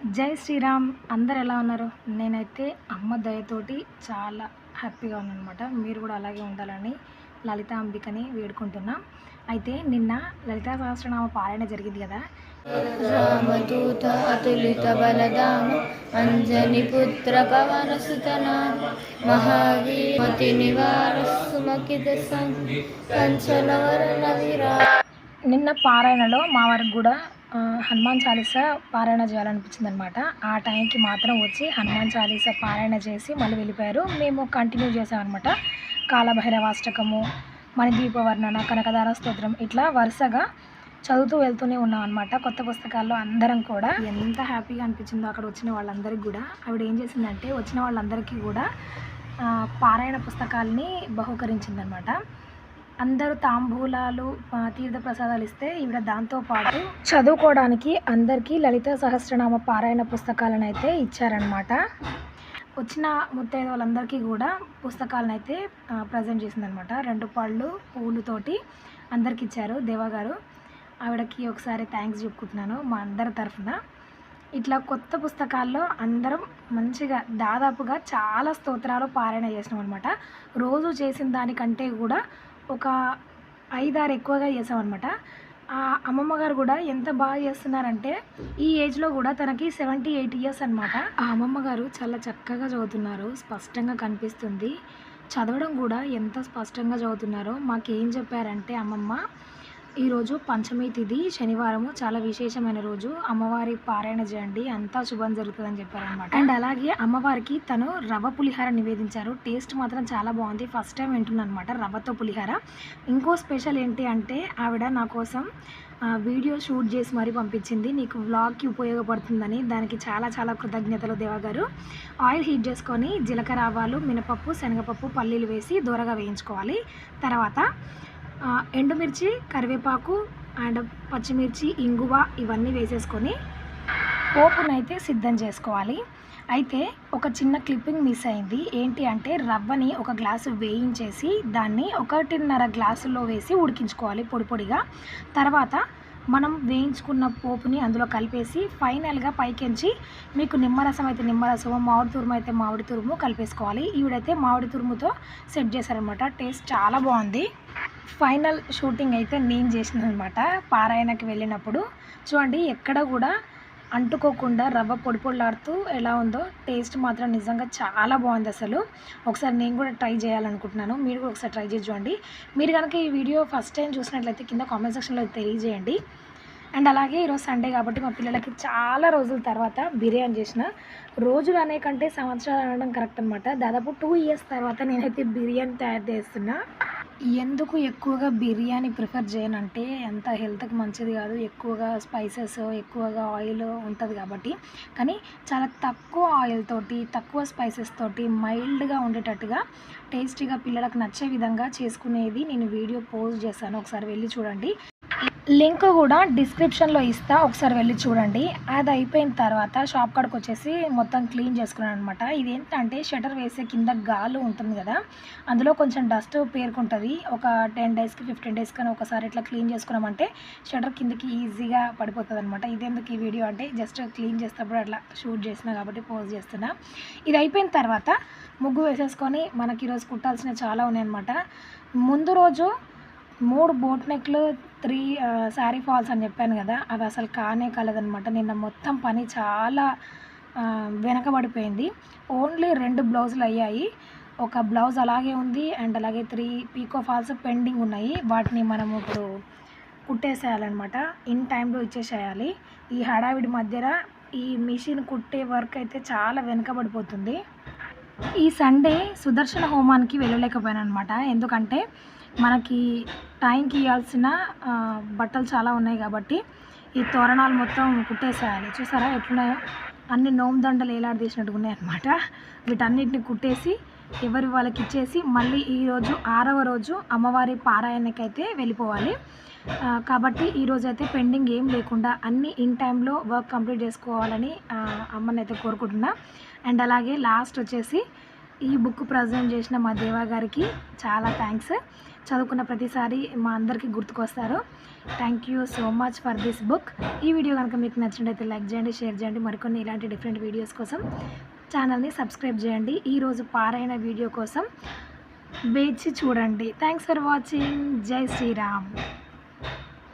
జై శ్రీరామ్. అందరు ఎలా ఉన్నారు? నేనైతే అమ్మ దయతోటి చాలా హ్యాపీగా ఉన్నాను అనమాట మీరు కూడా అలాగే ఉండాలని లలిత అంబికని వేడుకుంటున్నా. అయితే నిన్న లలితా సహస్రనామ పారాయణ జరిగింది కదా. రామదూత అతులిత బలదామ అంజని పుత్ర పవన సుతనా మహావీమతి నివార సుమకిత కంచన వరణ విరా నిన్న పారాయణలో మా వారికి కూడా హనుమాన్ చాలీసా పారాయణ చేయాలనిపించింది అనమాట ఆ టైంకి మాత్రం వచ్చి హనుమాన్ చాలీసా పారాయణ చేసి మళ్ళీ వెళ్ళిపోయారు. మేము కంటిన్యూ చేసామన్నమాట కాలభైరవాష్టకము మణిదీప వర్ణన కనకదార స్తోత్రం ఇట్లా వరుసగా చదువుతూ వెళ్తూనే ఉన్నాం అనమాట కొత్త పుస్తకాల్లో అందరం కూడా. ఎంత హ్యాపీగా అనిపించిందో అక్కడ వచ్చిన వాళ్ళందరికీ కూడా. ఆవిడ ఏం చేసిందంటే వచ్చిన వాళ్ళందరికీ కూడా పారాయణ పుస్తకాల్ని బహుకరించిందనమాట. అందరూ తాంబూలాలు తీర్థ ప్రసాదాలు ఇస్తే ఈవిడ దాంతో పాటు చదువుకోవడానికి అందరికీ లలిత సహస్రనామ పారాయణ పుస్తకాలను అయితే ఇచ్చారనమాట వచ్చిన ముత్తైదు వాళ్ళందరికీ కూడా పుస్తకాలను అయితే ప్రజెంట్ చేసిందనమాట రెండు పళ్ళు పూలుతోటి అందరికి ఇచ్చారు దేవాగారు. ఆవిడకి ఒకసారి థ్యాంక్స్ చెప్పుకుంటున్నాను మా అందరి తరఫున. ఇట్లా కొత్త పుస్తకాల్లో అందరం మంచిగా దాదాపుగా చాలా స్తోత్రాలు పారాయణ చేసినాం అనమాట రోజు చేసిన దానికంటే కూడా ఒక ఐదారు ఎక్కువగా చేసామన్నమాట. ఆ అమ్మమ్మ గారు కూడా ఎంత బాగా చేస్తున్నారంటే ఈ ఏజ్లో కూడా తనకి సెవెంటీ ఎయిట్ ఇయర్స్ అనమాట ఆ అమ్మమ్మ గారు చాలా చక్కగా చదువుతున్నారు స్పష్టంగా కనిపిస్తుంది. చదవడం కూడా ఎంత స్పష్టంగా చదువుతున్నారో మాకేం చెప్పారంటే అమ్మమ్మ ఈరోజు పంచమి తిథి శనివారము చాలా విశేషమైన రోజు. అమ్మవారి పారాయణ చేయండి అంతా శుభం జరుగుతుందని చెప్పారనమాట అండ్ అలాగే అమ్మవారికి తను రవ్వ పులిహార నివేదించారు. టేస్ట్ మాత్రం చాలా బాగుంది. ఫస్ట్ టైం వింటున్నాను అనమాట రవ్వతో పులిహార. ఇంకో స్పెషల్ ఏంటి అంటే ఆవిడ నా కోసం వీడియో షూట్ చేసి మరీ పంపించింది. నీకు వ్లాగ్కి ఉపయోగపడుతుందని. దానికి చాలా చాలా కృతజ్ఞతలు దేవగారు. ఆయిల్ హీట్ చేసుకొని జీలకర్ర ఆవాలు మినపప్పు శనగపప్పు పల్లీలు వేసి దూరగా వేయించుకోవాలి. తర్వాత ఎండుమిర్చి కరివేపాకు అండ్ పచ్చిమిర్చి ఇంగువ ఇవన్నీ వేసేసుకొని పోపునైతే సిద్ధం చేసుకోవాలి. అయితే ఒక చిన్న క్లిప్పింగ్ మిస్ అయింది. ఏంటి అంటే రవ్వని ఒక గ్లాసు వేయించేసి దాన్ని ఒకటిన్నర గ్లాసులో వేసి ఉడికించుకోవాలి పొడి పొడిగా. తర్వాత మనం వేయించుకున్న పోపుని అందులో కలిపేసి ఫైనల్గా పైకెంచి మీకు నిమ్మరసం అయితే నిమ్మరసము మామిడి తురుము అయితే మామిడి తురుము కలిపేసుకోవాలి. ఈవిడైతే మామిడి తురుముతో సెట్ చేశారనమాట టేస్ట్ చాలా బాగుంది. ఫైనల్ షూటింగ్ అయితే నేను చేసిన అనమాట పారాయణకి వెళ్ళినప్పుడు. చూడండి ఎక్కడ కూడా అంటుకోకుండా రవ్వ పొడి పొడిలాడుతూ ఎలా ఉందో టేస్ట్ మాత్రం నిజంగా చాలా బాగుంది అసలు. ఒకసారి నేను కూడా ట్రై చేయాలనుకుంటున్నాను. మీరు కూడా ఒకసారి ట్రై చేసి చూడండి. మీరు కనుక ఈ వీడియో ఫస్ట్ టైం చూసినట్లయితే కింద కామెంట్ సెక్షన్లో తెలియజేయండి. అండ్ అలాగే ఈరోజు సండే కాబట్టి మా పిల్లలకి చాలా రోజుల తర్వాత బిర్యానీ చేసిన. రోజులు అనే కంటే సంవత్సరాలు అనడం కరెక్ట్ అనమాట దాదాపు టూ ఇయర్స్ తర్వాత నేనైతే బిర్యానీ తయారు చేస్తున్నా. ఎందుకు ఎక్కువగా బిర్యానీ ప్రిఫర్ చేయనంటే ఎంత హెల్త్కి మంచిది కాదు. ఎక్కువగా స్పైసెస్ ఎక్కువగా ఆయిల్ ఉంటుంది కాబట్టి. కానీ చాలా తక్కువ ఆయిల్ తోటి తక్కువ స్పైసెస్ తోటి మైల్డ్గా ఉండేటట్టుగా టేస్టీగా పిల్లలకు నచ్చే విధంగా చేసుకునేది నేను వీడియో పోస్ట్ చేశాను. ఒకసారి వెళ్ళి చూడండి. లింక్ కూడా డిస్క్రిప్షన్లో ఇస్తా ఒకసారి వెళ్ళి చూడండి. అది అయిపోయిన తర్వాత షాప్ కాడికి వచ్చేసి మొత్తం క్లీన్ చేసుకున్నాను అనమాట ఇది ఏంటంటే షటర్ వేసే కింద గాలు ఉంటుంది కదా అందులో కొంచెం డస్ట్ పేరుకుంటుంది. ఒక టెన్ డేస్కి ఫిఫ్టీన్ డేస్ కానీ ఒకసారి ఇట్లా క్లీన్ చేసుకున్నామంటే షటర్ కిందకి ఈజీగా పడిపోతుంది అనమాట ఇదేందుకు ఈ వీడియో అంటే జస్ట్ క్లీన్ చేసేటప్పుడు అట్లా షూట్ చేసిన కాబట్టి పోజ్ చేస్తున్నా. ఇది అయిపోయిన తర్వాత ముగ్గు వేసేసుకొని మనకి ఈరోజు కుట్టాల్సినవి చాలా ఉన్నాయన్నమాట. ముందు రోజు మూడు బోట్ నెక్లు త్రీ శారీ ఫాల్స్ అని చెప్పాను కదా అవి అసలు కానే కాలేదనమాట నిన్న మొత్తం పని చాలా వెనకబడిపోయింది. ఓన్లీ రెండు బ్లౌజులు అయ్యాయి. ఒక బ్లౌజ్ అలాగే ఉంది అండ్ అలాగే త్రీ పీకో ఫాల్స్ పెండింగ్ ఉన్నాయి. వాటిని మనము ఇప్పుడు కుట్టేసేయాలన్నమాట. ఇన్ టైంలో ఇచ్చేసేయాలి. ఈ హడావిడి మధ్యన ఈ మిషన్ కుట్టే వర్క్ అయితే చాలా వెనకబడిపోతుంది. ఈ సండే సుదర్శన హోమానికి వెళ్ళలేకపోయాను అనమాట ఎందుకంటే మనకి టైంకి ఇవ్వాల్సిన బట్టలు చాలా ఉన్నాయి కాబట్టి ఈ తోరణాలు మొత్తం కుట్టేసేయాలి. చూసారా ఎట్లున్నాయో? అన్ని నోముదండలు ఏలాడదీసినట్టుగా ఉన్నాయన్నమాట. వీటన్నిటిని కుట్టేసి ఎవరి వాళ్ళకి ఇచ్చేసి మళ్ళీ ఈరోజు ఆరవ రోజు అమ్మవారి పారాయణకైతే వెళ్ళిపోవాలి. కాబట్టి ఈరోజు అయితే పెండింగ్ ఏం లేకుండా అన్నీ ఇన్ టైంలో వర్క్ కంప్లీట్ చేసుకోవాలని అమ్మని అయితే కోరుకుంటున్నా. అండ్ అలాగే లాస్ట్ వచ్చేసి ఈ బుక్ ప్రజెంట్ చేసిన మా దేవా గారికి చాలా థ్యాంక్స్. చదువుకున్న ప్రతిసారి మా అందరికీ గుర్తుకొస్తారు. Thank you so much for this book ఈ వీడియో కనుక మీకు నచ్చినట్లయితే లైక్ చేయండి షేర్ చేయండి. మరికొన్ని ఇలాంటి డిఫరెంట్ వీడియోస్ కోసం ఛానల్ని సబ్స్క్రైబ్ చేయండి. ఈరోజు పారైన వీడియో కోసం వేచి చూడండి. థ్యాంక్స్ ఫర్ వాచింగ్ జై శ్రీరామ్